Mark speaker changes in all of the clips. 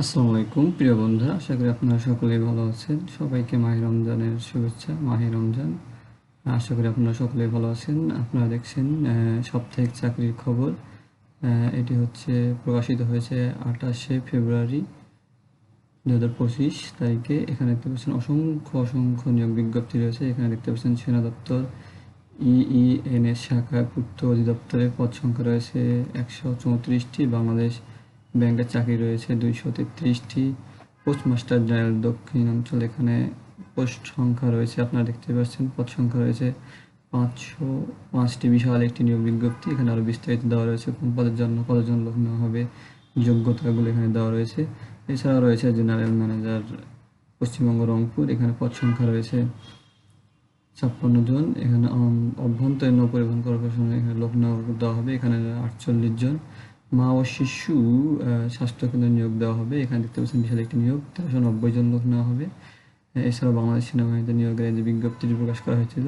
Speaker 1: আসসালামু আলাইকুম, প্রিয় বন্ধুরা, আশা করি আপনারা সকলেই ভালো আছেন। সবাইকে মাহি রমজানের শুভেচ্ছা, মাহি রমজান। আশা করি আপনারা সকলেই ভালো আছেন। আপনারা দেখছেন সাপ্তাহিক চাকরির খবর। এটি হচ্ছে প্রকাশিত হয়েছে আঠাশে ফেব্রুয়ারি দু হাজার পঁচিশ তারিখে। এখানে দেখতে পাচ্ছেন, অসংখ্য অসংখ্য নিয়োগ বিজ্ঞপ্তি রয়েছে। এখানে দেখতে পাচ্ছেন, সেনা দপ্তর, ইইএনএস শাখায় পূর্ত অধিদপ্তরের পদ সংখ্যা রয়েছে একশো চৌত্রিশটি। বাংলাদেশ ব্যাংকের চাকরি রয়েছে দুইশো তেত্রিশটি। পোস্টমাস্টার জেনারেল দক্ষিণ অঞ্চল, এখানে পোস্ট সংখ্যা রয়েছে, আপনারা দেখতে পাচ্ছেন পদ সংখ্যা রয়েছে পাঁচশো পাঁচটি। বিশাল একটি নিয়োগ বিজ্ঞপ্তি, এখানে আরও বিস্তারিত দেওয়া রয়েছে, কোন পদের জন্য কতজন লোক নেওয়া হবে, যোগ্যতাগুলো এখানে দেওয়া রয়েছে। এছাড়াও রয়েছে জেনারেল ম্যানেজার পশ্চিমবঙ্গ রংপুর, এখানে পদ সংখ্যা রয়েছে ছাপ্পান্ন জন। এখানে অভ্যন্তরীণ পরিবহন কর্পোরেশনে এখানে লোক নেওয়া দেওয়া হবে, এখানে আটচল্লিশ জন। মা ও শিশু আহ, স্বাস্থ্য নিয়োগ দেওয়া হবে। এখানে দেখতে পাচ্ছেন বিশাল একটি নিয়োগ তেরোশো নব্বই জন লোক নেওয়া হবে। এছাড়াও বাংলাদেশ সেনাবাহিনীতে নিয়োগের যে বিজ্ঞপ্তিটি প্রকাশ করা হয়েছিল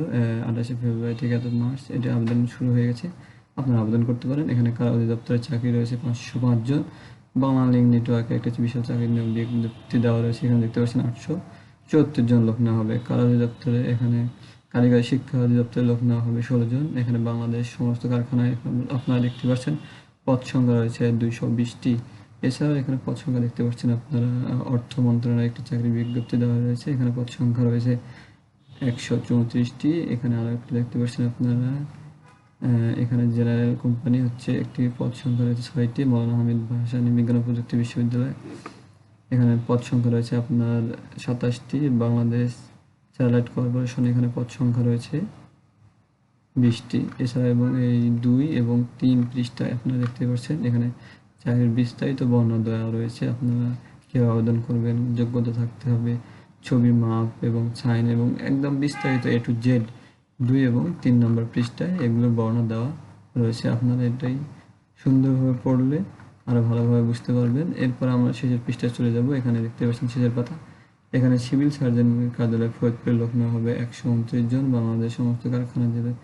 Speaker 1: আঠাশে ফেব্রুয়ারি থেকে এত মার্চ এটি আবেদন শুরু হয়ে গেছে। আপনারা আবেদন করতে পারেন। এখানে কারা অধিদপ্তরের চাকরি রয়েছে? পাঁচশো পাঁচজন বাংলা লিঙ্ক নেটওয়ার্কে একটা বিশাল চাকরির নিয়োগ বিজ্ঞপ্তি দেওয়া রয়েছে। এখানে দেখতে পাচ্ছেন আটশো চুয়াত্তর জন লোক নেওয়া হবে। কারা অধিদপ্তরে? এখানে কারিগরি শিক্ষা অধিদপ্তরের লোক নেওয়া হবে ষোলো জন। এখানে বাংলাদেশ সমস্ত কারখানায় আপনারা দেখতে পাচ্ছেন পদ সংখ্যা রয়েছে দুইশো বিশটি। এছাড়াও এখানে পদ সংখ্যা দেখতে পাচ্ছেন আপনারা অর্থ মন্ত্রণালয়ের একটি চাকরি বিজ্ঞপ্তি দেওয়া রয়েছে। এখানে পদ সংখ্যা রয়েছে একশো চৌত্রিশটি। এখানে আরও একটি দেখতে পাচ্ছেন আপনারা এখানে জেনারেল কোম্পানি হচ্ছে একটি পদ সংখ্যা রয়েছে ছয়টি, মৌলানা হামিদ ভাসানী বিজ্ঞান প্রযুক্তি বিশ্ববিদ্যালয়। এখানে পদ সংখ্যা রয়েছে আপনার সাতাশটি, বাংলাদেশ স্যাটেলাইট কর্পোরেশন এখানে পদ সংখ্যা রয়েছে। বিশটি এছাড়া এবং এই দুই এবং তিন পৃষ্ঠায় আপনারা দেখতে পাচ্ছেন। এখানে চাকরির বিস্তারিত বর্ণনা দেওয়া রয়েছে। আপনারা কীভাবে আবেদন করবেন, যোগ্যতা থাকতে হবে ছবি মাপ এবং সাইন এবং একদম বিস্তারিত এ টু জেড দুই এবং তিন নম্বর পৃষ্ঠায় এগুলোর বর্ণনা দেওয়া রয়েছে। আপনারা এটাই সুন্দরভাবে পড়লে আরও ভালোভাবে বুঝতে পারবেন। এরপর আমরা শেষের পৃষ্ঠায় চলে যাব। এখানে দেখতে পাচ্ছেন শেষের পাতা। এখানে সিভিল সার্জন কার্যালয় ফরিদপুরের লোক হবে। একশো উনত্রিশ জন বাংলাদেশ সমস্ত কারখানা জেলায়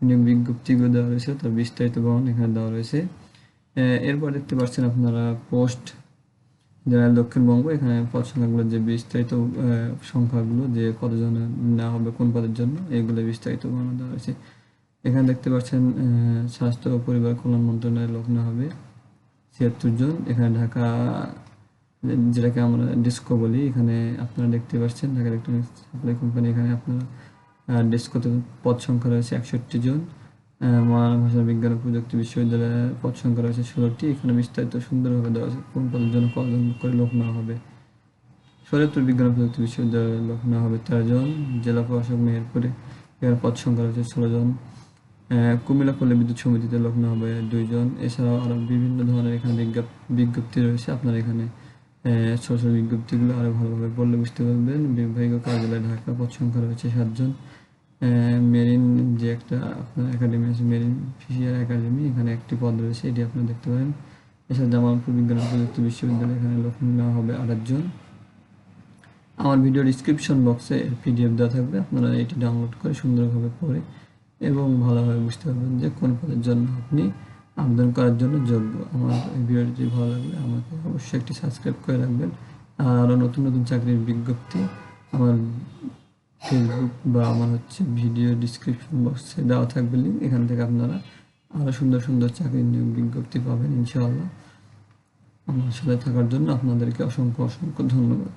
Speaker 1: নিয়োগ বিজ্ঞপ্তিগুলো দেওয়া রয়েছে, তার বিস্তারিত বর্ণনা এখানে দেওয়া রয়েছে। এরপর দেখতে পাচ্ছেন আপনারা পোস্ট জেনারেল দক্ষিণবঙ্গ, এখানে পদ যে বিস্তারিত সংখ্যাগুলো, যে কতজন নেওয়া হবে কোন পদের জন্য, এগুলো বিস্তারিত বর্ণনা দেওয়া রয়েছে। এখানে দেখতে পাচ্ছেন স্বাস্থ্য ও পরিবার কল্যাণ মন্ত্রণালয়ের লোক নেওয়া হবে ছিয়াত্তর জন। এখানে ঢাকা, যেটাকে আমরা ডিস্কো বলি, এখানে আপনারা দেখতে পাচ্ছেন, ঢাকা ইলেকট্রনিক্স সাপ্লাই কোম্পানি, এখানে আপনারা ডিস্কোতে পদ সংখ্যা রয়েছে একষট্টি জন। মৌলানা ভাষা বিজ্ঞান ও প্রযুক্তি বিশ্ববিদ্যালয়ের পদ সংখ্যা রয়েছে ষোলোটি। এখানে বিস্তারিত সুন্দরভাবে দেওয়া আছে কোন পদের জন্য কতজন করে লোক নেওয়া হবে। শরীয়তুল বিজ্ঞান প্রযুক্তি বিশ্ববিদ্যালয়ের লোক নেওয়া হবে তেরো জন। জেলা প্রশাসক মেহেরপুরে এখানে পদ সংখ্যা রয়েছে ষোলো জন। কুমিল্লা পল্লী বিদ্যুৎ সমিতিতে নেওয়া হবে দুইজন এছাড়াও আরও বিভিন্ন ধরনের এখানে বিজ্ঞাপ বিজ্ঞপ্তি রয়েছে আপনার এখানে। ছোট বিজ্ঞপ্তিগুলো আরও ভালোভাবে পড়লে বুঝতে পারবেন। বিভাগীয় কার্যালয় ঢাকা পদ সংখ্যা রয়েছে সাতজন। মেরিন যে একটা আপনার একাডেমি আছে, মেরিন ফিশিয়ার একাডেমি, এখানে একটি পদ রয়েছে, এটি আপনারা দেখতে পারেন। এছাড়া জামালপুর বিজ্ঞান প্রযুক্তি বিশ্ববিদ্যালয়, এখানে লোক নেওয়া হবে আটজন আমার ভিডিও ডিসক্রিপশন বক্সে পিডিএফ দেওয়া থাকবে, আপনারা এটি ডাউনলোড করে সুন্দরভাবে পড়ে এবং ভালোভাবে বুঝতে পারবেন যে কোন পদের জন্য আপনি আবেদন করার জন্য যোগ্য। আমার এই ভিডিওটি যদি ভালো লাগলে আমাকে অবশ্যই একটি সাবস্ক্রাইব করে রাখবেন। আর আরও নতুন নতুন চাকরির বিজ্ঞপ্তি আমার ফেসবুক বা আমার হচ্ছে ভিডিও ডিসক্রিপশন বক্সে দেওয়া থাকবে লিঙ্ক এখান থেকে আপনারা আরও সুন্দর সুন্দর চাকরির নিয়োগ বিজ্ঞপ্তি পাবেন, ইনশাআল্লাহ। আমার সাথে থাকার জন্য আপনাদেরকে অসংখ্য অসংখ্য ধন্যবাদ।